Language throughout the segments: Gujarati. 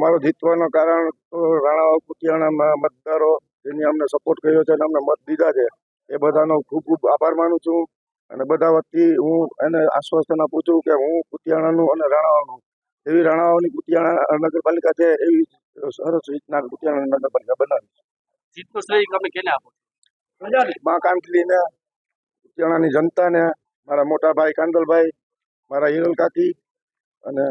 અમારો જીતવાનો કારણ તો રાણા કુતિયાણામાં મતદારો જેની અમને સપોર્ટ કર્યો છે અને અમને મત દીધા છે એ બધાનો ખૂબ ખૂબ આભાર માનું છું. અને બધા વતી હું એને આશ્વાસન આપું છું કે હું કુતિયાણાનું અને રાણાવાનું એવી રાણાઓની કુતિયાણા નગરપાલિકા છે એવી સરસ રીતના કુતિયાણા નગરપાલિકા બનાવી જીતનો શ્રેય તમે કેને આપો મા કાંતલીને કુતિયાણાની જનતાને મારા મોટા ભાઈ કાંદલભાઈ મારા હિરલ કાકી અને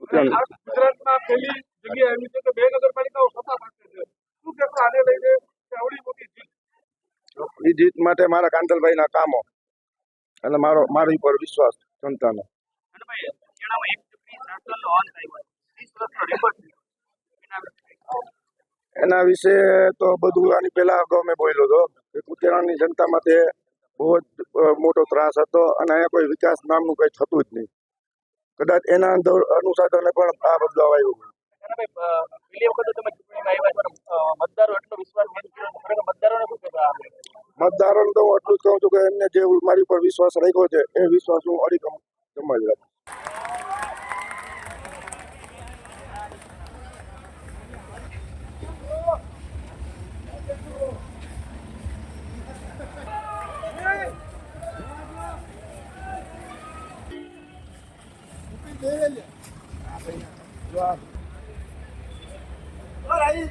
ગુજરાતમાં પહેલી જગ્યા આવી છે કે બે નગરપાલિકાઓ સત્તા પાસે છે. શું કહેશો આને લઈને આવડી મોટી જીત? એ જીત માટે મારા કાંદલભાઈના કામો. અને મારો મારી ઉપર વિશ્વાસ જનતાનો. એના વિશે તો બધું આની પહેલા અગાઉ મેં બોલ્યો હતો કે ઉત્તરાયણની જનતા માટે બહુ જ મોટો ત્રાસ હતો અને અહીંયા કોઈ વિકાસ નામનું કંઈ થતું જ નહીં. કદાચ એના અંદર અનુસાધને પણ આ બદલાવ આવ્યો મતદારોને તો હું એટલું જ કહું છું કે એમને જે મારી ઉપર વિશ્વાસ રાખ્યો છે એ વિશ્વાસ હું અડીકમ જ રાખું dele. Joga. Olha aí.